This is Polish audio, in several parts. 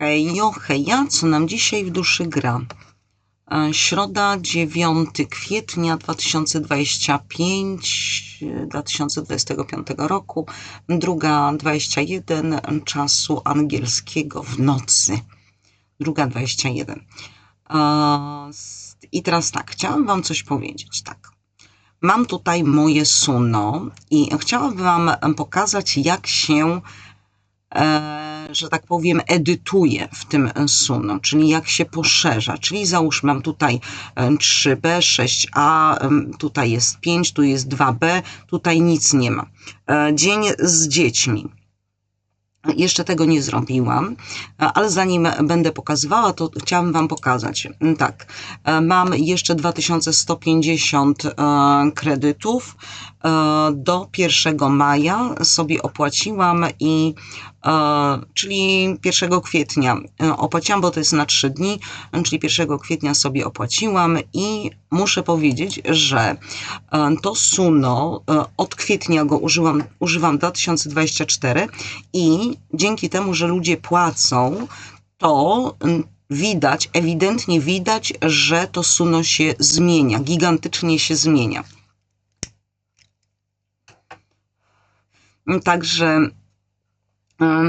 Hejo, heja, co nam dzisiaj w duszy gra? E, Środa 9 kwietnia 2025, e, 2025 roku, druga 21 czasu angielskiego w nocy. Druga 21. E, I teraz tak, chciałam Wam coś powiedzieć. Tak. Mam tutaj moje suno i chciałabym Wam pokazać, jak się e, że tak powiem, edytuje w tym suno, czyli jak się poszerza. Czyli załóżmy, mam tutaj e, 3B, 6A, em, tutaj jest 5, tu jest 2B, tutaj nic nie ma. E, Dzień z dziećmi. Jeszcze tego nie zrobiłam, e, ale zanim będę pokazywała, to chciałam Wam pokazać. Mm, Tak, e, mam jeszcze 2150 e, kredytów. Do 1 maja sobie opłaciłam i czyli 1 kwietnia e, opłaciłam, bo to jest na 3 dni, czyli 1 kwietnia sobie opłaciłam i muszę powiedzieć, że e, to Suno e, od kwietnia go użyłam, używam 2024 i dzięki temu, że ludzie płacą, to widać, ewidentnie widać, że to Suno się zmienia, gigantycznie się zmienia. Także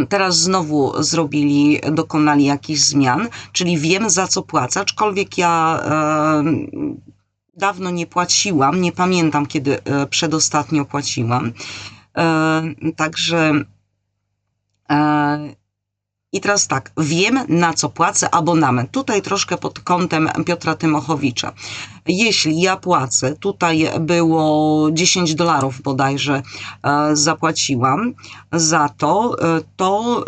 Teraz znowu zrobili, dokonali jakichś zmian, czyli wiem za co płacę, aczkolwiek ja em, dawno nie płaciłam, nie pamiętam kiedy e, przedostatnio płaciłam. E, Także e, i teraz tak, wiem na co płacę abonament. Tutaj troszkę pod kątem Piotra Tymochowicza. Jeśli ja płacę, tutaj było 10 dolarów bodajże e, zapłaciłam za to, e, to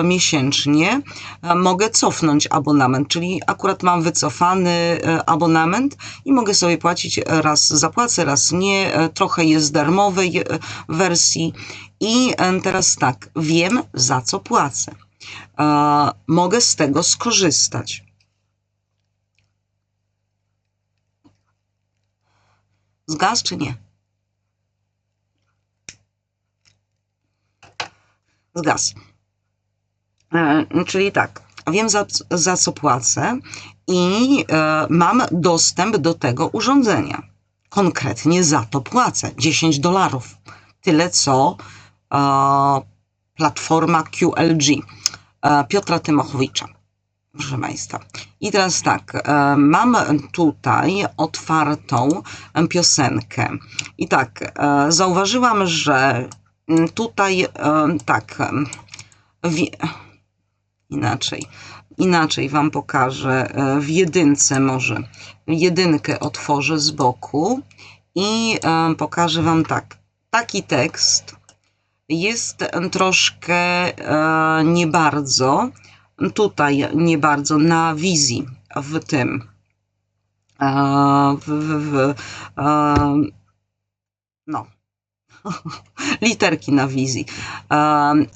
e, miesięcznie e, mogę cofnąć abonament, czyli akurat mam wycofany e, abonament i mogę sobie płacić raz zapłacę, raz nie, e, trochę jest darmowej wersji i teraz tak, wiem za co płacę. Mogę z tego skorzystać. Zgadz czy nie? Zgadz. E, Czyli tak, wiem za, za co płacę i e, mam dostęp do tego urządzenia. Konkretnie za to płacę 10 dolarów. Tyle co e, platforma QLG Piotra Tymochowicza. Proszę Państwa. I teraz tak, e, mam tutaj otwartą e, piosenkę. I tak, e, zauważyłam, że mm, tutaj e, tak, inaczej, inaczej Wam pokażę. e, W jedynce może, jedynkę otworzę z boku i e, pokażę Wam tak. Taki tekst jest troszkę e, nie bardzo, tutaj nie bardzo na wizji w tym. E, w, w, w, e, no. Literki na wizji.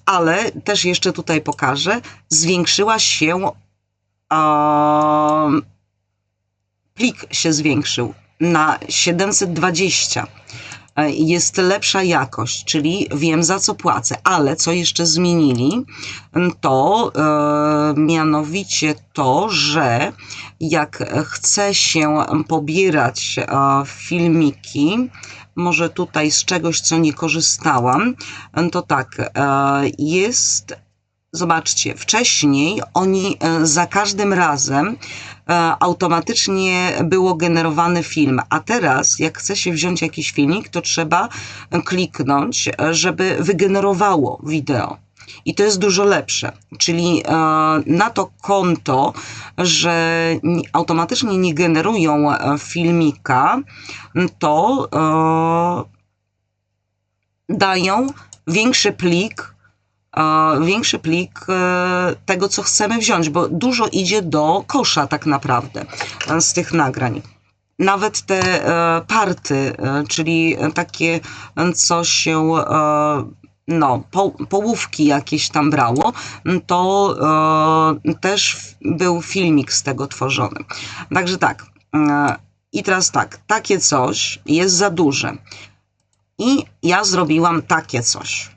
Ale też jeszcze tutaj pokażę, zwiększyła się, plik się zwiększył na 720 e, jest lepsza jakość, czyli wiem za co płacę, ale co jeszcze zmienili, to e, mianowicie to, że jak chce się pobierać e, filmiki, może tutaj z czegoś, co nie korzystałam, to tak, e, jest, zobaczcie, wcześniej oni e, za każdym razem e, automatycznie było generowany film, a teraz jak chce się wziąć jakiś filmik, to trzeba kliknąć, e, żeby wygenerowało wideo. I to jest dużo lepsze. Czyli e, na to konto, że ni- automatycznie nie generują e, filmika, to e, dają większy plik, e, większy plik e, tego, co chcemy wziąć, bo dużo idzie do kosza tak naprawdę e, z tych nagrań. Nawet te e, party, czyli takie, co się no, po, połówki jakieś tam brało, to też był filmik z tego tworzony. Także tak. I teraz tak, takie coś jest za duże. I ja zrobiłam takie coś.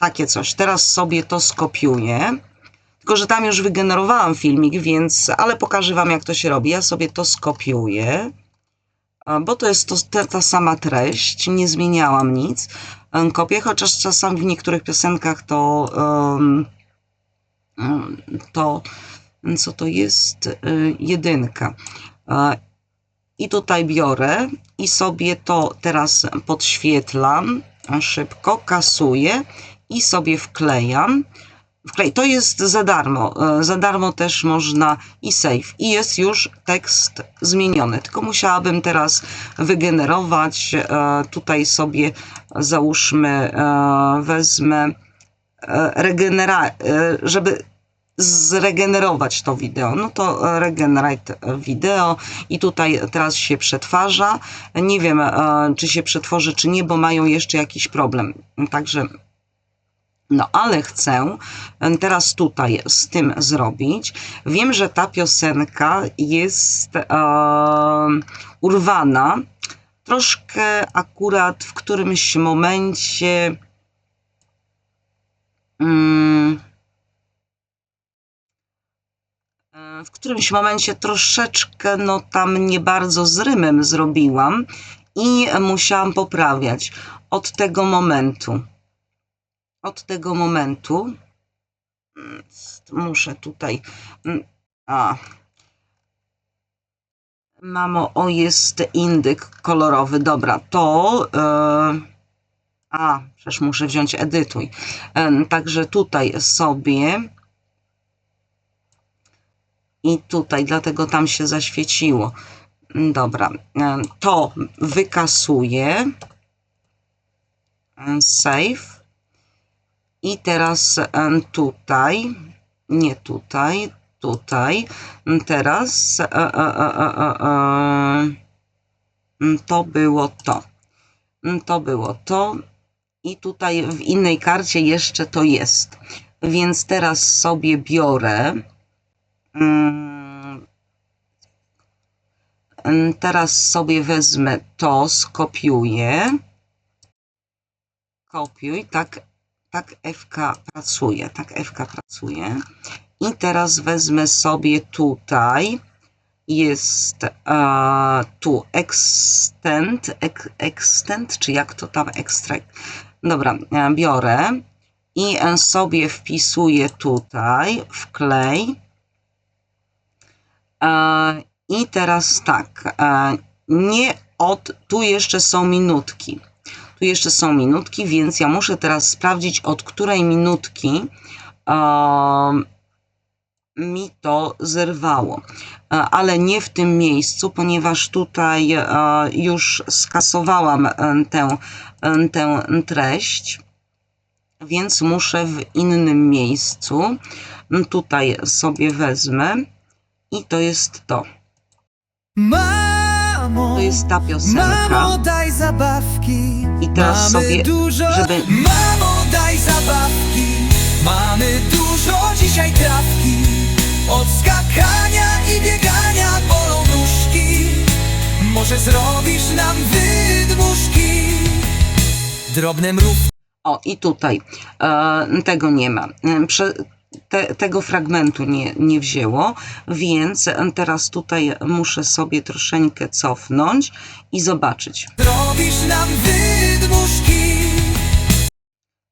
Takie coś. Teraz sobie to skopiuję. Tylko, że tam już wygenerowałam filmik, więc, ale pokażę Wam, jak to się robi. Ja sobie to skopiuję, bo to jest to, ta, ta sama treść, nie zmieniałam nic. Em, Kopię, chociaż czasami w niektórych piosenkach to, em, to co to jest? Y, Jedynka. E, I tutaj biorę i sobie to teraz podświetlam szybko, kasuję i sobie wklejam. Wklej. To jest za darmo. E, Za darmo też można i save. I jest już tekst zmieniony. Tylko musiałabym teraz wygenerować. E, Tutaj sobie załóżmy, e, wezmę regenera, żeby zregenerować to wideo. No to regenerate wideo i tutaj teraz się przetwarza. Nie wiem, czy się przetworzy, czy nie, bo mają jeszcze jakiś problem. Także no, ale chcę teraz tutaj z tym zrobić. Wiem, że ta piosenka jest e, urwana. Troszkę akurat w którymś momencie. Mm, w którymś momencie troszeczkę, no tam nie bardzo z rymem zrobiłam i musiałam poprawiać od tego momentu. Od tego momentu mm, muszę tutaj. mm, A. Mamo, o jest indyk kolorowy. Dobra, to. e, A, przecież muszę wziąć edytuj. Em, Także tutaj sobie. I tutaj, dlatego tam się zaświeciło. Dobra, em, to wykasuję. Save. I teraz tutaj, nie tutaj, tutaj. Teraz e, e, e, to było to. To było to. I tutaj w innej karcie jeszcze to jest. Więc teraz sobie biorę. Teraz sobie wezmę to, skopiuję. Kopiuj, tak, tak FK pracuje, tak FK pracuje. I teraz wezmę sobie tutaj, jest e, tu extend, ek, extend, czy jak to tam ekstrakt. Dobra, e, biorę i e, sobie wpisuję tutaj, wklej. E, I teraz tak, e, nie od, tu jeszcze są minutki. Tu jeszcze są minutki, więc ja muszę teraz sprawdzić, od której minutki mi to zerwało. E, Ale nie w tym miejscu, ponieważ tutaj e, już skasowałam e, tę, tę treść, więc muszę w innym miejscu. Tutaj sobie wezmę i to jest to. Mamo, To jest ta piosenka. Mamo, daj zabawki. I teraz Mamy sobie, dużo. żeby- Mamo, daj zabawki. Mamy dużo dzisiaj trawki. Od skakania i biegania bolą nóżki. Może zrobisz nam wydmuszki. Drobne mrówki. O, i tutaj e, tego nie ma. E, Prze, te, tego fragmentu nie, nie wzięło, więc teraz tutaj muszę sobie troszeczkę cofnąć i zobaczyć. Zrobisz nam wydmuszki.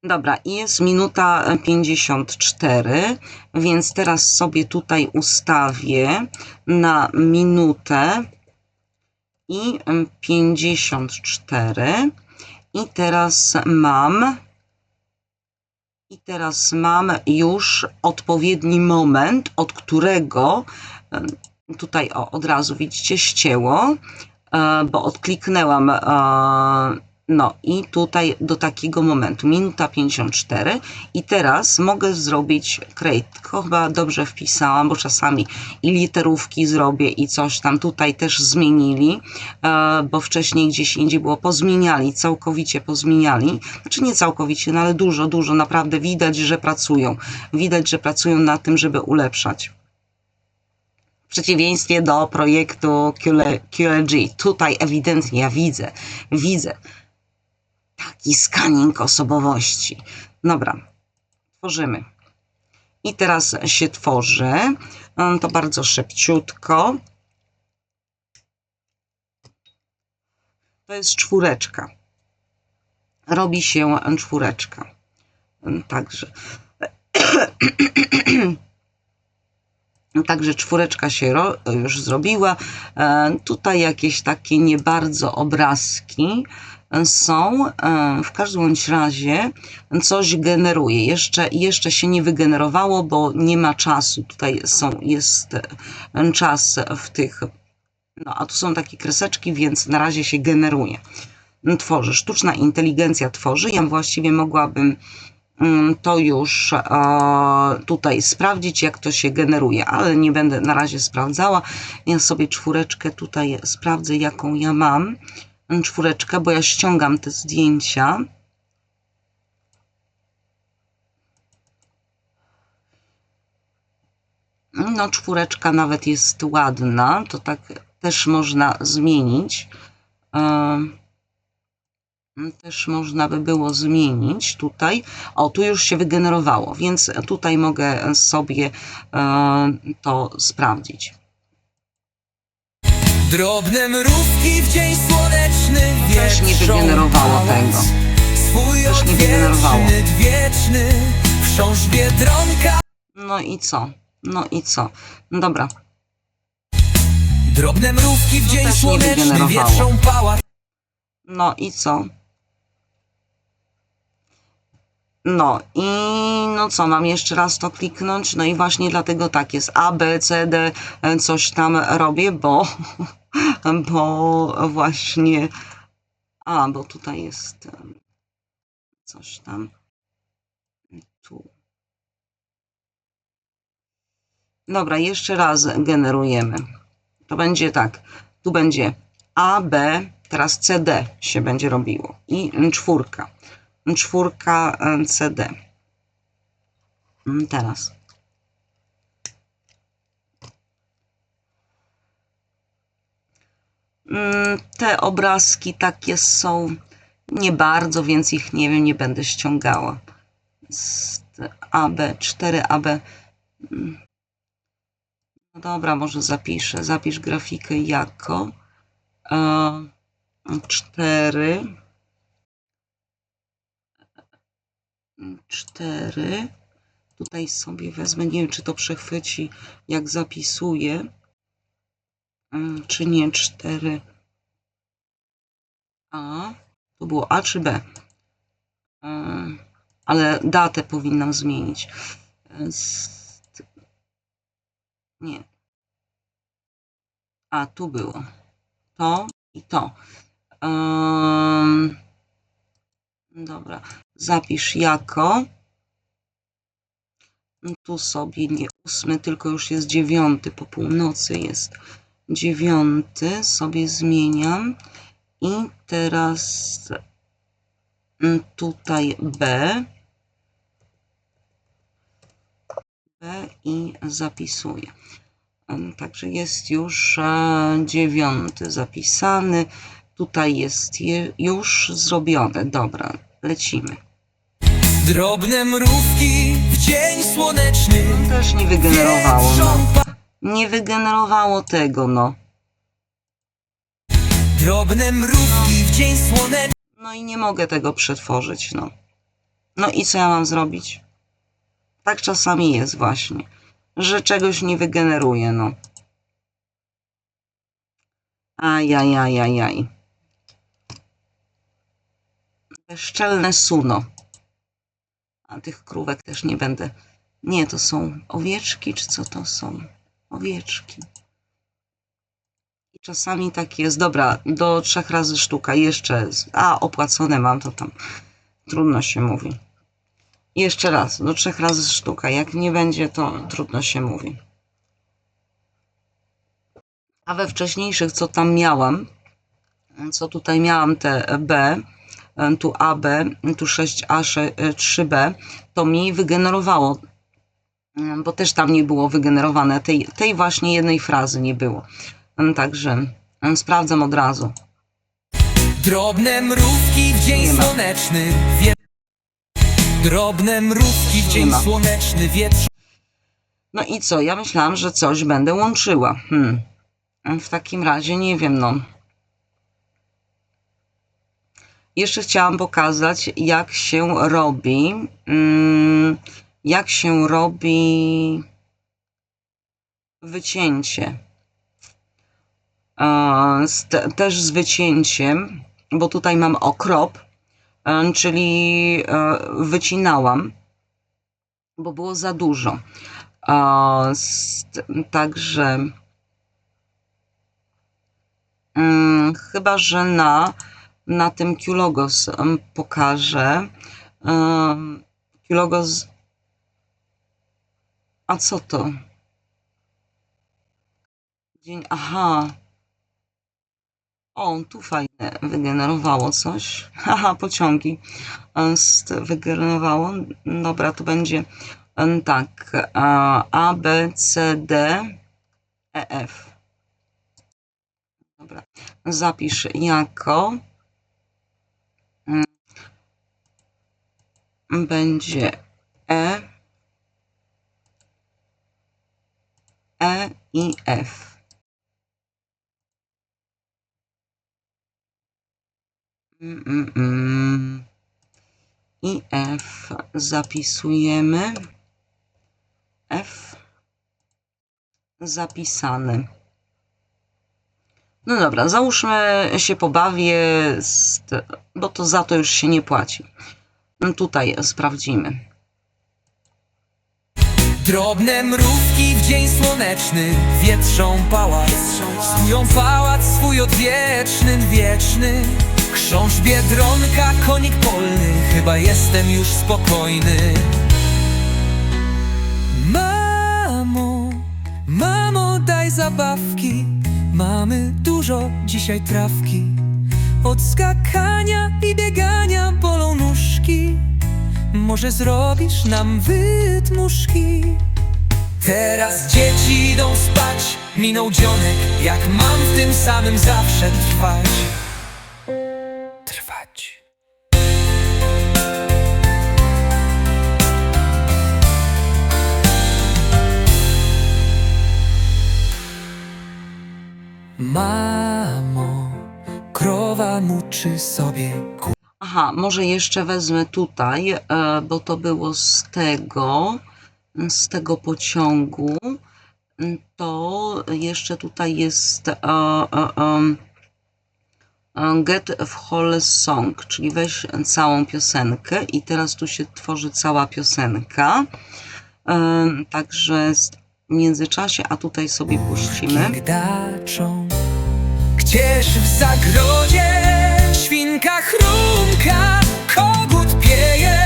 Dobra, i jest minuta e, 54, więc teraz sobie tutaj ustawię na minutę i em, 54. I teraz mam i teraz mam już odpowiedni moment, od którego tutaj o, od razu widzicie ścięło, e, bo odkliknęłam e, no i tutaj do takiego momentu, minuta 54 i teraz mogę zrobić create, chyba dobrze wpisałam, bo czasami i literówki zrobię i coś tam tutaj też zmienili, e, bo wcześniej gdzieś indziej było. Pozmieniali, całkowicie pozmieniali, znaczy nie całkowicie, no ale dużo, dużo, naprawdę widać, że pracują, widać, że pracują na tym, żeby ulepszać. W przeciwieństwie do projektu QL- QLG. Tutaj ewidentnie ja widzę, widzę taki scanning osobowości. Dobra, tworzymy. I teraz się tworzy. Mm, To bardzo szybciutko. To jest czwóreczka. Robi się czwóreczka. Mm, Także. Także czwóreczka się już zrobiła. E, tutaj jakieś takie nie bardzo obrazki są. E, w każdym bądź razie coś generuje. Jeszcze, jeszcze się nie wygenerowało, bo nie ma czasu. Tutaj są, jest e, czas w tych. No, a tu są takie kreseczki, więc na razie się generuje. Tworzy. Sztuczna inteligencja tworzy. Ja właściwie mogłabym mm, to już e, tutaj sprawdzić, jak to się generuje, ale nie będę na razie sprawdzała. Ja sobie czwóreczkę tutaj sprawdzę, jaką ja mam. Czwóreczkę, bo ja ściągam te zdjęcia. No, czwóreczka nawet jest ładna, to tak też można zmienić. Em, też można by było zmienić tutaj. O, tu już się wygenerowało, więc tutaj mogę sobie e, to sprawdzić. Drobne mrówki w dzień słoneczny Też nie wygenerowało tego. Swój Też nie wygenerowało. odwieczny, wieczny Wsiąż biedronka No i co? No i co? No dobra, Drobne mrówki w dzień nie słoneczny wietrzą pałac no i co? No i no co, mam jeszcze raz to kliknąć? No i właśnie dlatego tak jest A, B, C, D, e, coś tam robię, bo, bo właśnie, a, bo tutaj jest coś tam, tu. Dobra, jeszcze raz generujemy. To będzie tak, tu będzie A, B, teraz C, D się będzie robiło i czwórka czwórka CD. Mm, Teraz. Te obrazki takie są nie bardzo, więc ich nie wiem, nie będę ściągała. Z AB, 4AB. Mm. No dobra, może zapiszę. Zapisz grafikę jako e, 4 cztery. Tutaj sobie wezmę, nie wiem czy to przechwyci jak zapisuję, Mm, czy nie, cztery. A, to było A czy B? Ale datę powinnam zmienić. Nie. A, tu było. To i to. Dobra, zapisz jako. Tu sobie nie ósmy, tylko już jest dziewiąty, po północy jest dziewiąty, sobie zmieniam. I teraz mm, tutaj B. B i zapisuję. Em, Także jest już e, dziewiąty zapisany. Tutaj jest je, już zrobione. Dobra, lecimy. Drobne mrówki w dzień słoneczny Też nie wygenerowało. No. Nie wygenerowało tego, no. Drobne mrówki w dzień słoneczny No i nie mogę tego przetworzyć, no. No i co ja mam zrobić? Tak czasami jest właśnie, że czegoś nie wygeneruje, no. Ajajajajaj. Bezczelne suno. A tych krówek też nie będę. Nie, to są owieczki, czy co to są? Owieczki. I czasami tak jest. Dobra, do trzech razy sztuka. Jeszcze. A, opłacone mam, to tam trudno się mówi. Jeszcze raz, do trzech razy sztuka. Jak nie będzie, to trudno się mówi. A we wcześniejszych, co tam miałam, co tutaj miałam te B, tu AB, tu 6A, 3B, to mi wygenerowało, bo też tam nie było wygenerowane, tej, tej właśnie jednej frazy nie było. Także sprawdzam od razu. Drobne mrówki w dzień słoneczny wie... Drobne mrówki w dzień słoneczny wietrzą No i co? Ja myślałam, że coś będę łączyła. Hmm. W takim razie nie wiem, no. Jeszcze chciałam pokazać, jak się robi, mm, jak się robi wycięcie. Też z wycięciem, bo tutaj mam okrop, e, czyli e, wycinałam, bo było za dużo. Także mm, chyba, że na, na tym Q-Logos pokażę. Q-Logos. A co to? Dzień. Aha. O, tu fajne wygenerowało coś. Haha, pociągi e, wygenerowało. Dobra, to będzie em, tak. e, A, B, C, D, E, F. Dobra. Zapisz jako. mm, Będzie E, E i F. Mm, mm, mm. I F zapisujemy. F zapisany. No dobra, załóżmy się pobawię, bo to za to już się nie płaci. Tutaj sprawdzimy. Drobne mrówki w dzień słoneczny Wietrzą pałac. Stują pałac swój odwieczny, wieczny. Chrząszcz biedronka, konik polny Chyba jestem już spokojny. Mamo, mamo daj zabawki. Mamy dużo dzisiaj trawki. Od skakania i biegania bolą nóżki może zrobisz nam wydmuszki? Teraz dzieci idą spać, minął dzionek, jak mam w tym samym zawsze trwać. Trwać. Mamo, krowa muczy sobie Aha, może jeszcze wezmę tutaj, e, bo to było z tego, z tego pociągu. Mm, To jeszcze tutaj jest e, e, Get w Whole Song, czyli weź całą piosenkę i teraz tu się tworzy cała piosenka. Także w międzyczasie, a tutaj sobie puścimy. Gdaczą Gdzież w zagrodzie Świnka chrumka Kogut pieje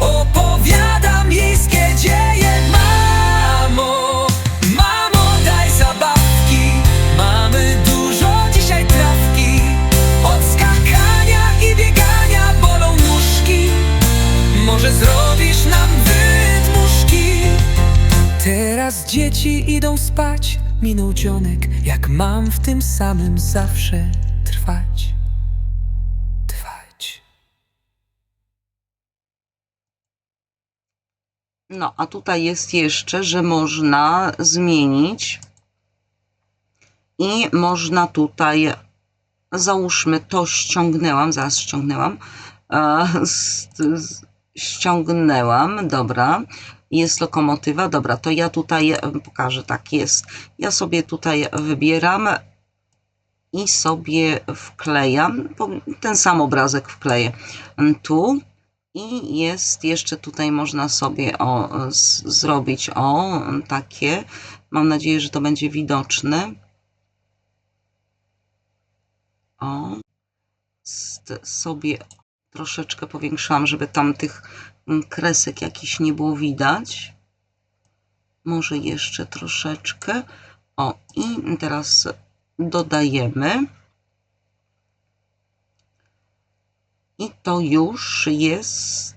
Opowiada miejskie dzieje. Mamo, mamo daj zabawki. Mamy dużo dzisiaj trawki. Od skakania i biegania bolą nóżki. Może zrobisz nam wydmuszki Teraz dzieci idą spać, minął dzionek, jak mam w tym samym zawsze. Trwać. No, a tutaj jest jeszcze, że można zmienić i można tutaj, załóżmy, to ściągnęłam, zaraz ściągnęłam, e, ściągnęłam, dobra, jest lokomotywa, dobra, to ja tutaj e, pokażę, tak jest, ja sobie tutaj wybieram i sobie wklejam, ten sam obrazek wkleję. Tu, i jest jeszcze tutaj można sobie o, z, zrobić o takie. Mam nadzieję, że to będzie widoczne. O. Sobie troszeczkę powiększyłam, żeby tam tych mm, kresek jakichś nie było widać. Może jeszcze troszeczkę. O, i teraz dodajemy. I to już jest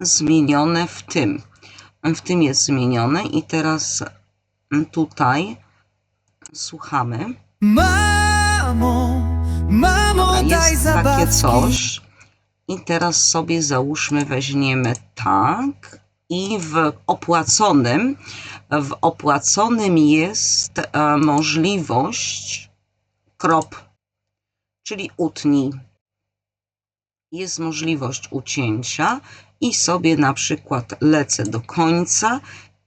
zmienione w tym. W tym jest zmienione i teraz tutaj słuchamy. Mamo, mamo Dobra, jest takie coś. I teraz sobie załóżmy, weźmiemy tak. I w opłaconym, w opłaconym jest e, możliwość krop, czyli utnij. Jest możliwość ucięcia i sobie na przykład lecę do końca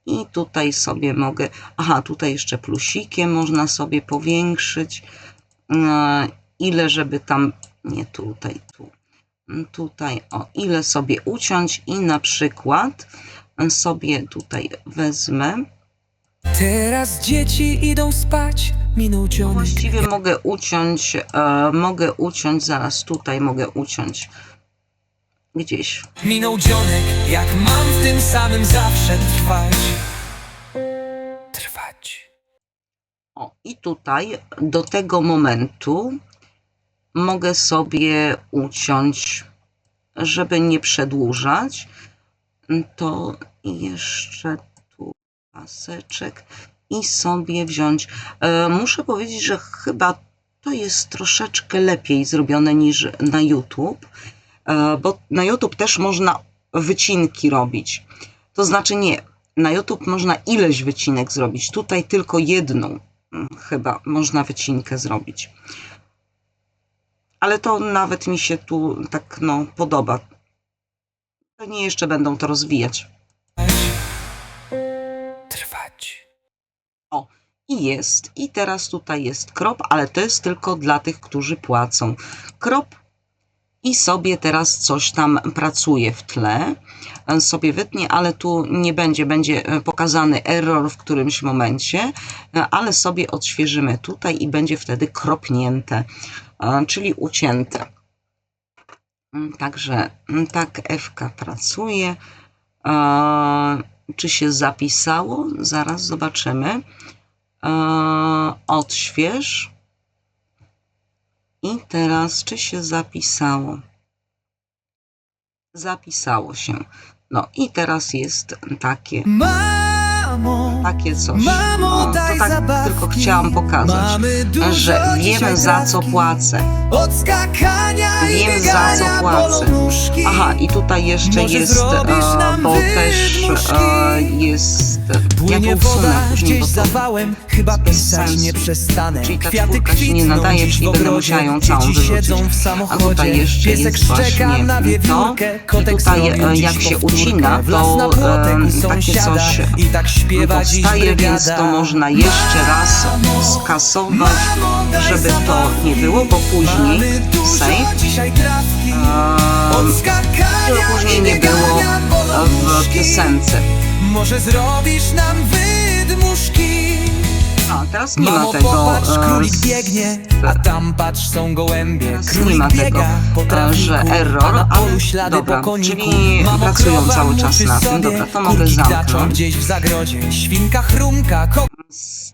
i tutaj sobie mogę, aha, tutaj jeszcze plusikiem można sobie powiększyć, e, ile żeby tam, nie tutaj, tu, tutaj, o, ile sobie uciąć i na przykład sobie tutaj wezmę, Teraz dzieci idą spać, minął dzionek. właściwie mogę uciąć, e, mogę uciąć, zaraz tutaj mogę uciąć. Gdzieś, Minął dzionek, jak mam w tym samym zawsze trwać. Trwać. O, i tutaj do tego momentu mogę sobie uciąć, żeby nie przedłużać. To jeszcze paseczek i sobie wziąć. E, muszę powiedzieć, że chyba to jest troszeczkę lepiej zrobione niż na YouTube, e, bo na YouTube też można wycinki robić. To znaczy nie, na YouTube można ileś wycinek zrobić. Tutaj tylko jedną mm, chyba można wycinkę zrobić. Ale to nawet mi się tu tak no podoba. Pewnie jeszcze będą to rozwijać. I jest. I teraz tutaj jest krop, ale to jest tylko dla tych, którzy płacą. Krop i sobie teraz coś tam pracuje w tle. Sobie wytnie, ale tu nie będzie, będzie e, pokazany error w którymś momencie, e, ale sobie odświeżymy tutaj i będzie wtedy kropnięte, e, czyli ucięte. Mm, Także mm, tak Ewka pracuje. Czy się zapisało? Zaraz zobaczymy. E, Odśwież. I teraz, czy się zapisało? Zapisało się. No i teraz jest takie, takie coś. to tak tylko chciałam pokazać, że wiem za co płacę. Wiem, za co płacę. Aha, i tutaj jeszcze jest, e, bo też e, jest, ja to usunę później, bo zawałem, chyba pisać nie przestanę. Czyli ta czwórka się nie nadaje, czyli będę musiała ją całą wyrzucić. A tutaj jeszcze jest właśnie to. I tutaj, e, jak się ucina, to, takie coś śpiewa dziś powstaje, więc to można jeszcze raz skasować, żeby to nie było, bo później save, żeby później nie było w piosence. Może zrobisz nam wydmuszki A, teraz nie Mamo ma tego, popatrz, e, królik biegnie A tam patrz, są gołębie Teraz Królik nie ma biega tego, po e, trawniku, że error, a na polu ale ślady dobra, po koniku czyli Mamo, pracują krowa cały czas muczy na tym. sobie, Dobra, to mogę kurki zamknąć. gdzieś w zagrodzie Świnka chrumka, ko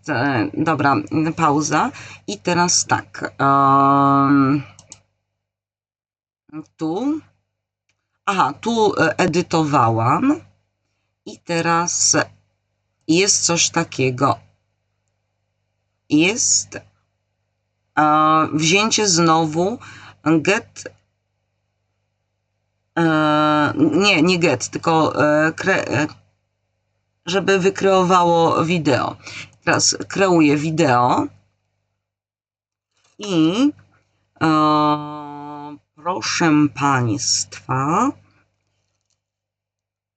e, Dobra, pauza. I teraz tak. em, tu. Aha, tu e, edytowałam. I teraz jest coś takiego. Jest e, wzięcie znowu get. E, nie, nie get, tylko e, kre, żeby wykreowało wideo. Teraz kreuję wideo i e, proszę Państwa,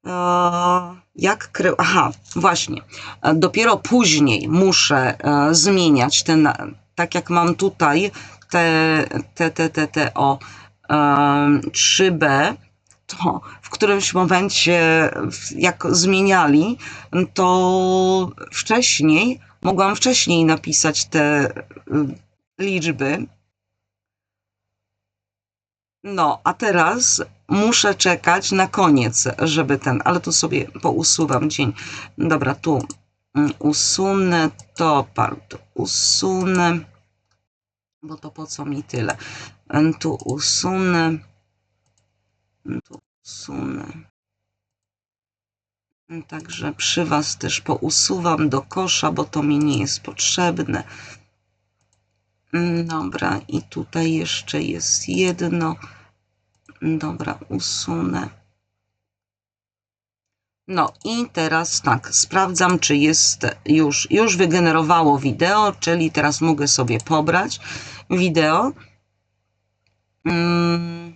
e, jak. Aha, właśnie. E, Dopiero później muszę e, zmieniać ten, tak jak mam tutaj te, te, te, te, te o e, 3B, to w którymś momencie, jak zmieniali, to wcześniej, mogłam wcześniej napisać te liczby. No, a teraz muszę czekać na koniec, żeby ten, ale tu sobie pousuwam dzień. Dobra, tu mm, usunę to, part usunę, bo to po co mi tyle. Em, Tu usunę, tu usunę. Także przy Was też pousuwam do kosza, bo to mi nie jest potrzebne. Mm, Dobra, i tutaj jeszcze jest jedno. Dobra, usunę. No i teraz tak, sprawdzam, czy jest już, już wygenerowało wideo, czyli teraz mogę sobie pobrać wideo. Mm,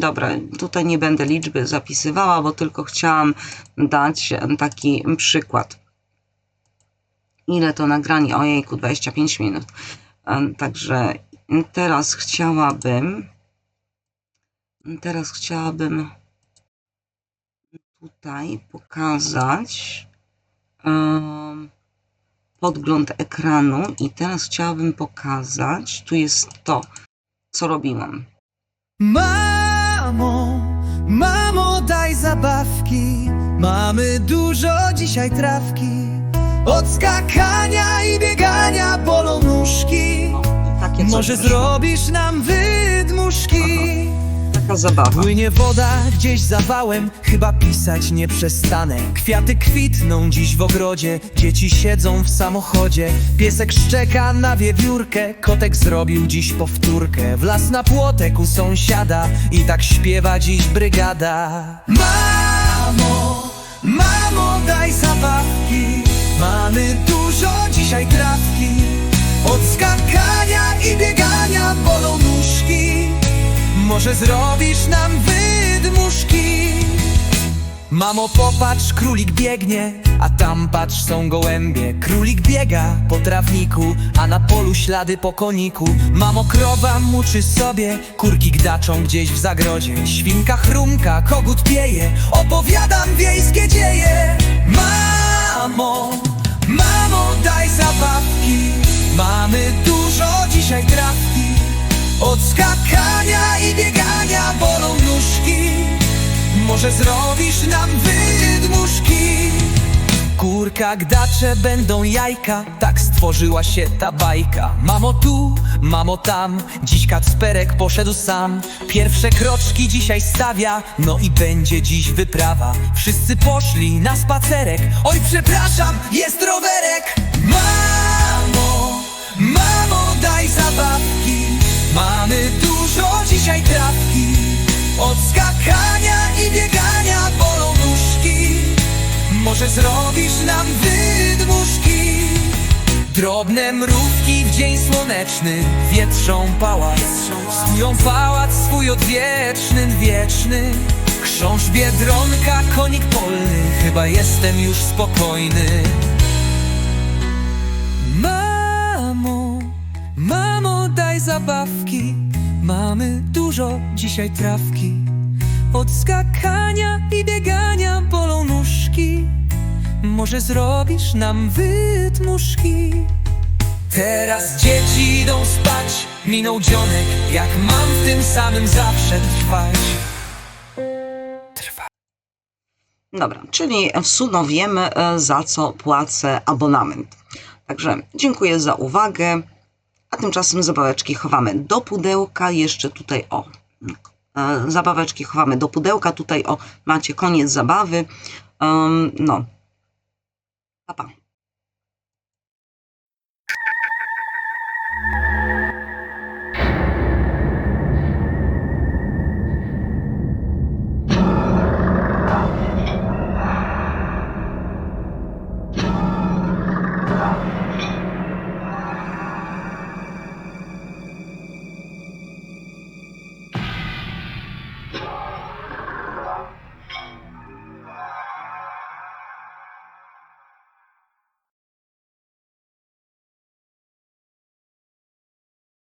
dobra, tutaj nie będę liczby zapisywała, bo tylko chciałam dać taki przykład. Ile to nagranie? Ojejku, 25 minut. Także teraz chciałabym, teraz chciałabym tutaj pokazać podgląd ekranu i teraz chciałabym pokazać, tu jest to, co robiłam. Mamo, mamo, daj zabawki. Mamy dużo dzisiaj trawki. Od skakania i biegania bolą nóżki. Takie coś Może wyszło. zrobisz nam wydmuszki? Taka zabawa. Płynie woda gdzieś zawałem, chyba pisać nie przestanę. Kwiaty kwitną dziś w ogrodzie, dzieci siedzą w samochodzie. Piesek szczeka na wiewiórkę, kotek zrobił dziś powtórkę. W las na płotek u sąsiada i tak śpiewa dziś brygada. Mamo, mamo daj zabawki, mamy dużo dzisiaj trawki. Od skakania i biegania bolą nóżki. Może zrobisz nam wydmuszki? Mamo, popatrz, królik biegnie, a tam patrz, są gołębie. Królik biega po trawniku, a na polu ślady po koniku. Mamo, krowa muczy sobie, kurki gdaczą gdzieś w zagrodzie. Świnka chrumka, kogut pieje, opowiadam wiejskie dzieje. Mamo, mamo, daj zabawki, mamy dużo dzisiaj trawki. Od skakania i biegania bolą nóżki. Może zrobisz nam wydmuszki Kurka, gdacze będą jajka Tak stworzyła się ta bajka. Mamo tu, mamo tam Dziś kacperek poszedł sam. Pierwsze kroczki dzisiaj stawia No i będzie dziś wyprawa. Wszyscy poszli na spacerek Oj przepraszam, jest rowerek. Mamo, mamo daj zabawki. Mamy dużo dzisiaj trawki. Od skakania Może zrobisz nam wydmuszki. Drobne mrówki w dzień słoneczny Wietrzą pałac. Stują pałac swój odwieczny, wieczny. Krząż biedronka, konik polny Chyba jestem już spokojny. Mamo, mamo daj zabawki. Mamy dużo dzisiaj trawki. Od skakania i biegania bolą Może zrobisz nam wydmuszki Teraz dzieci idą spać Minął dzionek Jak mam w tym samym zawsze trwać Trwa Dobra, czyli w sumie wiemy, e, za co płacę abonament. Także dziękuję za uwagę. A tymczasem zabaweczki chowamy do pudełka. Jeszcze tutaj o. e, Zabaweczki chowamy do pudełka. Tutaj o macie koniec zabawy. Em, No. Papin.